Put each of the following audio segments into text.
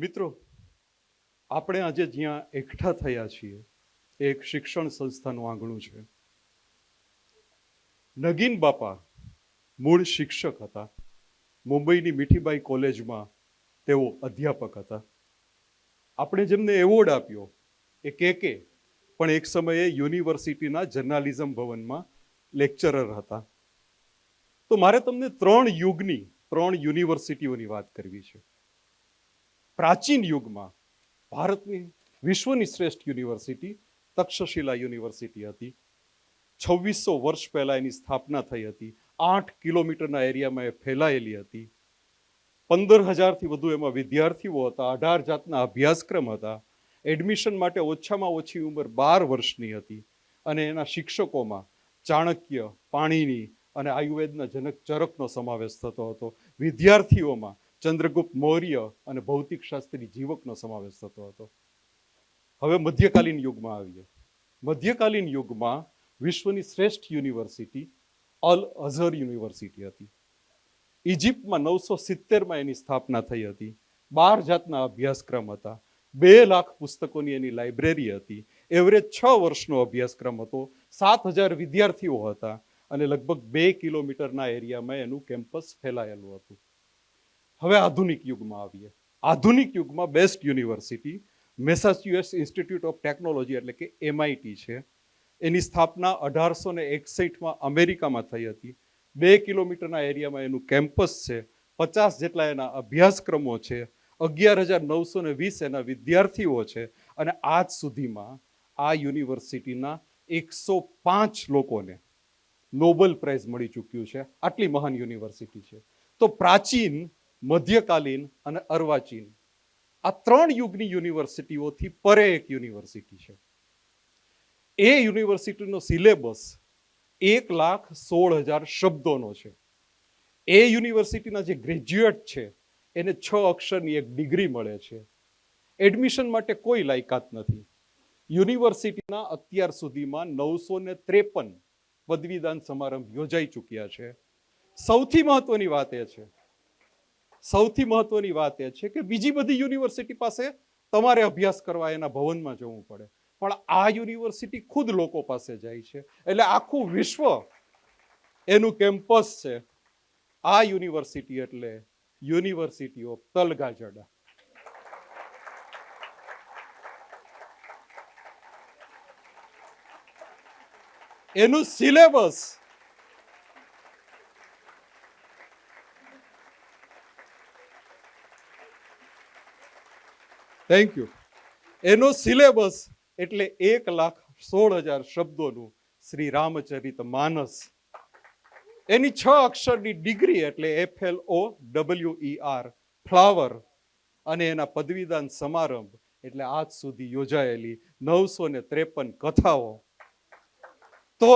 મિત્રો, આપણે આજે જ્યાં એકઠા થયા છીએ એક શિક્ષણ સંસ્થાનું આંગણું છે. નગીન બાપા મૂળ શિક્ષક હતા. મુંબઈની મીઠીબાઈ કોલેજમાં તેઓ અધ્યાપક હતા. આપણે જેમને એવોર્ડ આપ્યો, એ કે કે પણ એક સમયે યુનિવર્સિટીના જર્નાલિઝમ ભવનમાં લેક્ચરર હતા. તો મારે તમને ત્રણ યુગની, ત્રણ યુનિવર્સિટીઓની વાત કરવી છે. પ્રાચીન યુગમાં ભારતની વિશ્વની શ્રેષ્ઠ યુનિવર્સિટી તક્ષશિલા યુનિવર્સિટી હતી. છવ્વીસો વર્ષ પહેલાં એની સ્થાપના થઈ હતી. આઠ કિલોમીટરના એરિયામાં એ ફેલાયેલી હતી. પંદર હજારથી વધુ એમાં વિદ્યાર્થીઓ હતા. અઢાર જાતના અભ્યાસક્રમ હતા. એડમિશન માટે ઓછામાં ઓછી ઉંમર બાર વર્ષની હતી અને એના શિક્ષકોમાં ચાણક્ય, પાણીની અને આયુર્વેદના જનક ચરકનો સમાવેશ થતો હતો. વિદ્યાર્થીઓમાં ચંદ્રગુપ્ત મૌર્ય અને ભૌતિક શાસ્ત્રી જીવકનો સમાવેશ થતો હતો. હવે મધ્યકાલીન યુગમાં આવીએ. મધ્યકાલીન યુગમાં વિશ્વની શ્રેષ્ઠ યુનિવર્સિટી અલ અઝહર યુનિવર્સિટી હતી. ઇજિપ્તમાં નવસો સિત્તેરમાં એની સ્થાપના થઈ હતી. બાર જાતના અભ્યાસક્રમ હતા. બે લાખ પુસ્તકોની એની લાઇબ્રેરી હતી. એવરેજ છ વર્ષનો અભ્યાસક્રમ હતો. સાત હજાર વિદ્યાર્થીઓ હતા અને લગભગ બે કિલોમીટરના એરિયામાં એનું કેમ્પસ ફેલાયેલું હતું. હવે આધુનિક યુગમાં આવીએ. આધુનિક યુગમાં best university Massachusetts Institute of Technology એટલે કે એમઆઈટી છે. એની સ્થાપના અઢારસો ને એકસઠમાં અમેરિકામાં થઈ હતી. બે કિલોમીટરના એરિયામાં એનું કેમ્પસ છે. પચાસ જેટલા એના અભ્યાસક્રમો છે. અગિયાર હજાર નવસો ને વીસ એના વિદ્યાર્થીઓ છે. અને આજ સુધીમાં આ યુનિવર્સિટીના એકસો પાંચ લોકોને નોબલ પ્રાઇઝ મળી ચૂક્યું છે. આટલી મહાન યુનિવર્સિટી છે. તો પ્રાચીન મધ્યકાલીન અને અર્વાચીન. આ ત્રણ યુગની યુનિવર્સિટીઓથી પરે એક યુનિવર્સિટી છે. એ યુનિવર્સિટીનો સિલેબસ એક લાખ સોળ હજાર શબ્દોનો છે. એ યુનિવર્સિટીના જે ગ્રેજ્યુએટ છે, એને છ અક્ષરની એક ડિગ્રી મળે છે. એડમિશન માટે કોઈ લાયકાત નથી. યુનિવર્સિટીના અત્યાર સુધીમાં નવસો ને ત્રેપન પદવીદાન સમારંભ યોજાઈ ચૂક્યા છે. સૌથી મહત્વની વાત એ છે સૌથી મહત્વની વાત એ છે કે બીજી બધી યુનિવર્સિટી પાસે તમારે અભ્યાસ કરવા એના ભવનમાં જવું પડે. પણ આ યુનિવર્સિટી ખુદ લોકો પાસે જાય છે. એટલે આખું વિશ્વ એનું કેમ્પસ છે. આ યુનિવર્સિટી એટલે યુનિવર્સિટી ઓફ તલગાજડા. એનું સિલેબસ થેન્ક યુ એનો સિલેબસ એટલે એક લાખ સોળ હજાર શબ્દોનું શ્રી રામચરિત માનસ. એની છ અક્ષરની ડિગ્રી એટલે F L O W R flower. અને એના પદવીદાન સમારંભ એટલે આજ સુધી યોજાયેલી નવસો ને ત્રેપન કથાઓ. તો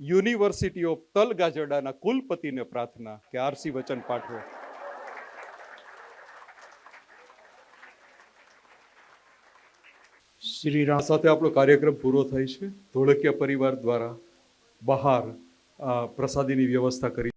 યુનિવર્સિટી ઓફ તલગાજડાના કુલપતિને પ્રાર્થના કે આરસી વચન પાઠવો. શ્રી રામ સાથે આપણો કાર્યક્રમ પૂરો થાય છે. ધોળકિયા પરિવાર દ્વારા બહાર પ્રસાદીની વ્યવસ્થા કરી